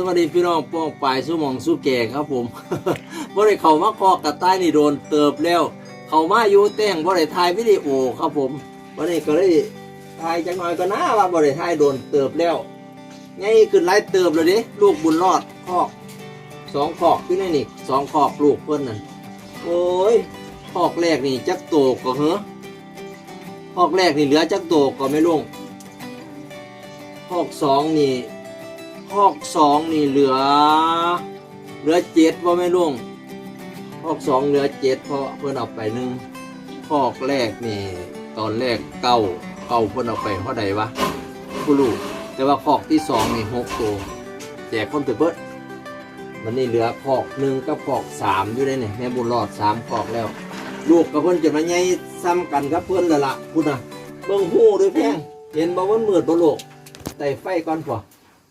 สวัสดีพี่น้องป้องปลายสู้มองสู้แก่ครับผมบ่ได้เข้ามาคอกกับใต้นี่โดนเติบแล้ว เข้ามาอยู่แต่งบ่ได้ถ่ายวิดีโอครับผมวันนี้ก็เลยถ่ายจังหน่อยก็น่าว่าบ่ได้ถ่ายโดนเติบแล้วไงขึ้นไล่เติบเลยดิลูกบุญรอดคอกสองคอกอยู่ในนี่สองคอกลูกเพิ่นนั่นโอ้ยคอกแรกนี่จักโตก็เหรอคอกแรกนี่เหลือจักโตก็ไม่ลงคอกสองนี่ คอกสองนี่เหลือ เหลือเจ็ดว่าไม่ล่วงคอกสองเหลือเจ็ดเพราะเพื่อนเอาไปหนึ่งคอกแรกนี่ ตอนแรกเก้าเก้าเพื่อนเอาไปเท่าะใดวะผู้ลูกแต่ว่าคอกที่สองนี่หกตัวแจกคนไปเบิดมันนี่เหลือคอกหนึ่งกับคอกสามอยู่ได้เนี่ยแม่บุญรอดสามคอกแล้ว ลูกกับเพื่อนจะมาใหญ่ซ้ำกันกับเพื่อนละละพูดนะเบิ่งหูด้วยแพงเห็นบ่ว่ามืดบ่โลกแต่ไฟก่อนพอ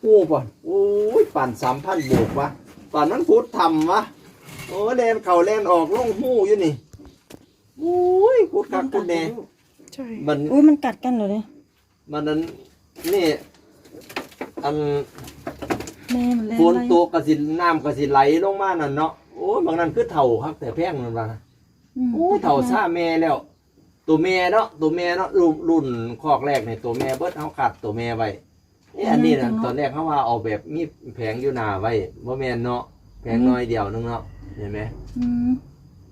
หูป่ะโอ้ยปั่นสามพันโบกวะปั่นนั้นพุทธทำวะโอ้แลนเข่าแลนออกลงหูอยู่นี่โอ้ยพุทธคักพุทธแน่ใช่มันอุ้ยมันกัดกันเหรอเนี่ยมันนั้นนี่อันแม่มันเล่นฝนอะไรตกกระสิน้ำกระสิไหลลงมานั่นเนาะโอ้ยบางนั้นคือเถ่าครับแต่แพงนั่นวะมโอ้ยเถ่าซ่าแม่แล้ว ตัวแม่เนาะตัวแม่เนาะรุ่นรุ่นคอกแรกในตัวแม่เบิดเขาขาดตัวแม่ไว้ เอ้อันนี้นะตอนแรกเขาว่าเอาแบบมีแผงอยู่หน้าไว้บ่แม่นเนาะแผงน้อยเดียวนึงเนาะเห็นไหมอืม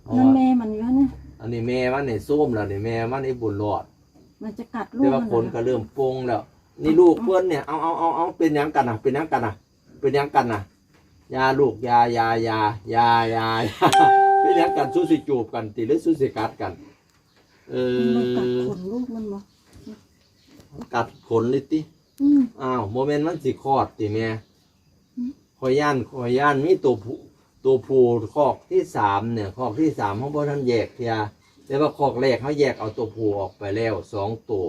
เพราะนั่นว่าแม่มันอยู่เนี่ยอันนี้แม่มันนี่ส้มแล้วนี่แม่มันนี่บุญรอดมันจะกัดลูแต่กว่ามันขนเหรก็อเริ่มโป่งแล้ว นี่ลูกเพื่อนเนี่ยเอาเอาเอาเอาเป็นหยังกันอะเป็นหยังกันอะเป็นหยังกันอะยาลูกยายายายายายาเป็นหยังกันสู้สิจูบกันตีหรือสู้สิกัดกัน เอมันกัดอขนลูกมันบ่กัดขนเลยติ อืมอ้าวโมเมนต์มันสิคลอดติแม่อืมขอยย่านขอยย่านมีตัวผู้ตัวผู้คอกที่สามเนี่ยคอกที่สามเขาบ่ทันแยกเทียแต่ว่าคอกแรกเขาแยกเอาตัวผู้ออกไปแล้วสองตัว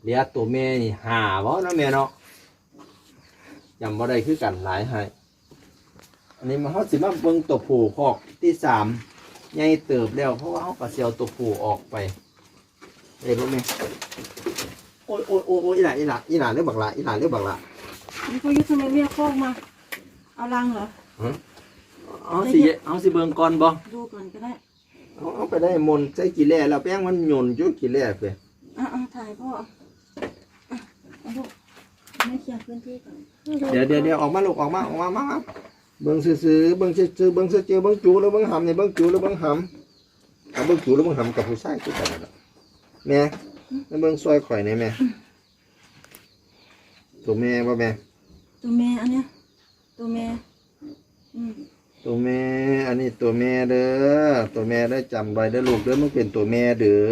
เหลือตัวแม่นี่ห้าบ่เนาะแม่เนาะจำบ่ได้คือกันหลายให้อันนี้มาเขาสิมาเบิ่งตัวผู้คอกที่สามใหญ่เติบแล้วเพราะว่าเขาก็สิเอาตัวผู้ออกไปเอ้ยบ่แม่ โอ้ยโอ้ยโอ้ยโอ้ยอีหล่าอีหล่าอีหล่าเรื่องบักหล่าอีหล่าเรื่องบักหล่านี่เขายึดทำไมไม่เอาคอกมา เอารังเหรอ เอาสิเอาสิเบิ่งก่อนบ่ดูก่อนก็ได้เอาเอาไปได้มนต์ใส่กี่แล่แล้วแป้งมันหย่นอยุ่กี่แล่ไปอะอะถ่ายพ่ออะเอาลูกไม่เคลียร์พื้นที่ก่อนเดี๋ยวเดี๋ยวเดี๋ยวออกมาลูกออกมาออกมามามาเบิ่งซื่อๆเบิ่งซื่อๆเบิ่งซื่อๆเบิ่งจูแล้วเบิ่งหำนี่เบิ่งจูแล้วเบิ่งหำเอาเบิ่งจูแล้วเบิ่งหำกับผู้ชายคือกันนั่นล่ะแม่ มาเบิ่งซอยข่อยหน่อยแม่ตัวแม่บ่แม่ตัวแม่อันเนี้ยตัวแม่อืมตัวแม่ อันนี้ตัวแม่เด้อตัวแม่ได้อจำไว้เด้อลูกเด้อมึงเป็นตัวแม่เด้อ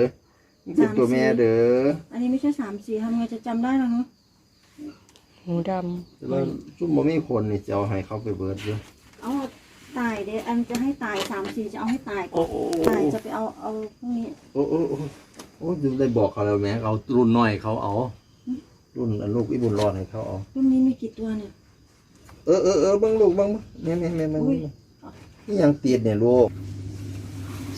มึงเป็นตัวแม่เด้ออันนี้ไม่ใช่สามสีทำไงจะจำได้หรอฮะหูดแต่ว่าซุ่มบ่มีคนนี่จะเอาให้เขาไปเบิดอยู่เอาตายเดี๋ยวอันจะให้ตายสามสีจะเอาให้ตายก่โอ้อนโอ้ตายจะไปเอาเอาพวกนี้ โอ้โอ้โอ้ โอ้ยได้บอกเขาแล้วแหม่เอารุ่นน้อยเขาเอา รุ่นอันลูกอีบุญรอดให้เขาเอาพวกนี้มีกี่ตัวเนี่ย เออเออเออเบังลูกเบังแม่แม่แม่แม่อุ้ยนี่ยังตีดเนี่ยลูก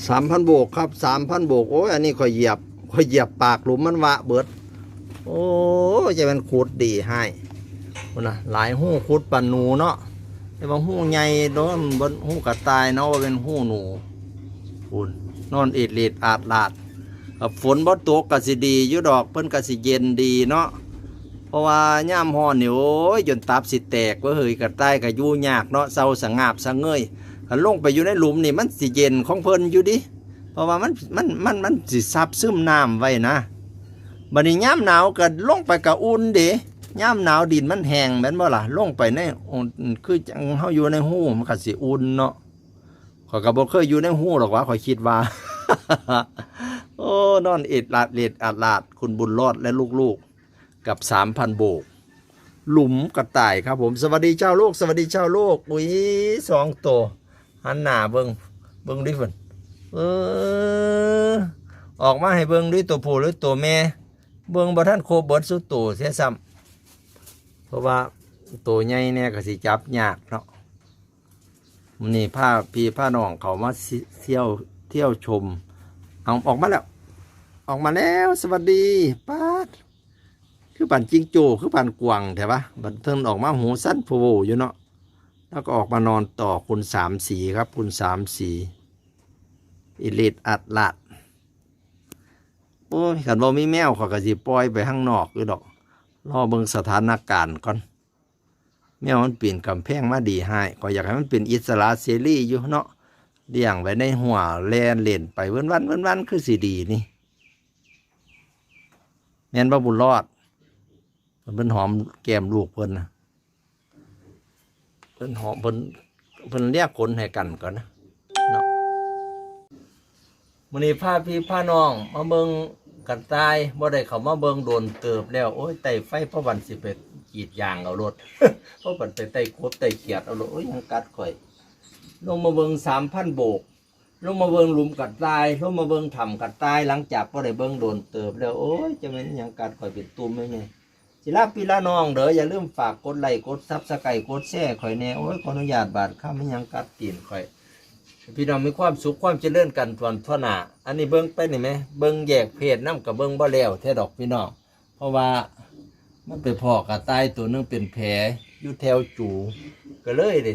สามพันโบกครับสามพันโบกโอ้ยอันนี้ข่อยเหยียบข่อยเหยียบปากหลุมมันวะเบิด โอ้ยจะเป็นขุดดีให้คนน่ะหลายหู้ขุดปันหนูเนาะแต่บางหู้ใหญ่โดนบนหู้กระต่ายเนาะว่าเป็นหู้หนูคุณนอนเอ็ดเลดอาดลาดกับ ฝนบ่ตกกะสิดีอยู่ดอกเพิ่นกะสิเย็นดีเนาะเพราะว่าย่ามฮ้อนนี่โอ้ยจนตับสิแตกว่าเฮยกระต่ายก็อยู่ยากเนาะเศร้าสงาบสะเงยคันลงไปอยู่ในหลุมนี่มันสิเย็นของเพิ่นอยู่ดิเพราะว่ามันมันมันมันสิซับซึมน้ำไว้นะบัดนี้ย่ามหนาวก็ลงไปก็อุ่นเด้ย่ามหนาวดินมันแห้งแม่นบ่ล่ะลงไปในคือจังเฮาอยู่ในหูมันก็สิอุ่นเนาะข้อยก็บ่เคยอยู่ในหูหรอกว่าข้อยคิดว่า โอ้นอนเอ็ดลาดเล็ดอาดลาดคุณบุญรอดและลูกๆ กับ3,000โบก หลุมกระต่ายครับผมสวัสดีเจ้าโลก สวัสดีเจ้าโลก อุ้ยสองตัวหันหน้าเบิ่งเบิ่งดิเพิ่นเออออกมาให้เบิ่งด้วยตัวผู้หรือตัวแม่ เบิ่งบ่ทันโคบเบิดสุดตัวเสียซ้ำเพราะว่าตัวใหญ่เนี่ยก็สิจับยากเนาะนี่ผ้าพี่ผ้าน้องเขามาเที่ยวเที่ยวชม เอาออกมาแล้ว ออกมาแล้ว สวัสดีป้าดคือปั่นจิงโจ้คือปั่นกวางแต่ว่าบันเทิงออกมาหูสั้นโผล่อยู่เนาะแล้วก็ออกมานอนต่อคุณสามสีครับคุณสามสีอิลิตอัดลัดโอ้ยขันบ่มีแมวขาก็สิปล่อยไปข้างนอกอยู่ดอกรอเบิ่งสถานการณ์ก่อนแมวมันปีนกำแพงมาดีให้ก็อยากให้มันเป็นอิสระเสรีอยู่เนาะ เลี้ยงไว้ในหัวแลนเล่นไปเว้นวันเว้นวันคือสิดีนี่แม่นบ่บุญรอดเพิ่นเพิ่นหอมแก้มลูกเพิ่นนะเพิ่นหอมเพิ่นเพิ่นเรียกคนให้กันก่อนนะเนาะมื้อนี้พาพี่พาน้องมาเบิ่งกันตายบ่ได้เข้ามาเบิ่งโดนเติบแล้ว โอ้ยไต่ไฟพระวันสิไปกรีดยางเอารถพระวันไปไต่ครบไต่เกียดเอารถโอ้ยยังกัดข่อย ลงมาเบิ่ง3,000โบก ลงมาเบิงหลุมกัดตาย ลงมาเบิงถ้ำกัดตายหลังจากบ่ได้เบิงโดนเติบแล้วโอ้ยจะแม่นยังกัดข่อยเป็นตุ่มแม่นี่สิลาพี่ละน้องเด้ออย่าลืมฝากกดไลค์กดซับสไครต์กดแชร์ข่อยแน่โอ้ยขออนุญาตบาดข้ามไม่ยังกัดตีนข่อยพี่น้องมีความสุขความเจริญกันทวนทวหนาอันนี้เบิ่งไปนี่ไหมเบิ่งแยกเพศน้ำกับเบิ่งบ่แล้วแท้ดอกพี่น้องเพราะว่ามันไปพอกระต่ายตัวนึงเป็นแผลอยู่แถวจูก็เลยได้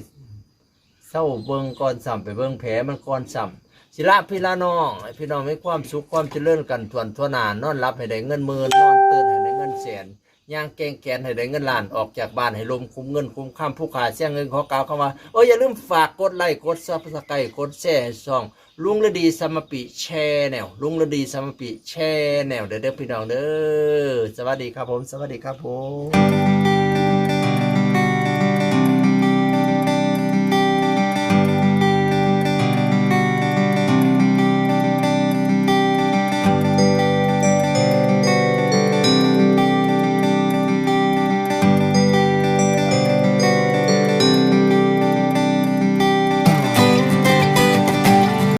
เศร้าเบิ่งก่อนซ้ำไปเบิ่งแผลมันก่อนซ้ำศิลาพี่ละน้องให้พี่น้องมีความสุขความเจริญกันทวนทวนานนอนรับให้ได้เงินหมื่นนอนตื่นให้ได้เงินแสนย่างแกงแกนให้ได้เงินล้านออกจากบ้านให้ลมคุ้มเงินคุ้มข้ามผู้ขาเสียเงินขอกล่าวเข้ามาโอ้ยอย่าลืมฝากกดไลค์กดซับสไครต์กดแชร์ช่องลุงฤดีสมปิแชร์แนวลุงฤดีสมปิแชร์แนวเด้อเด้อพี่น้องเด้อสวัสดีครับผม สวัสดีครับผม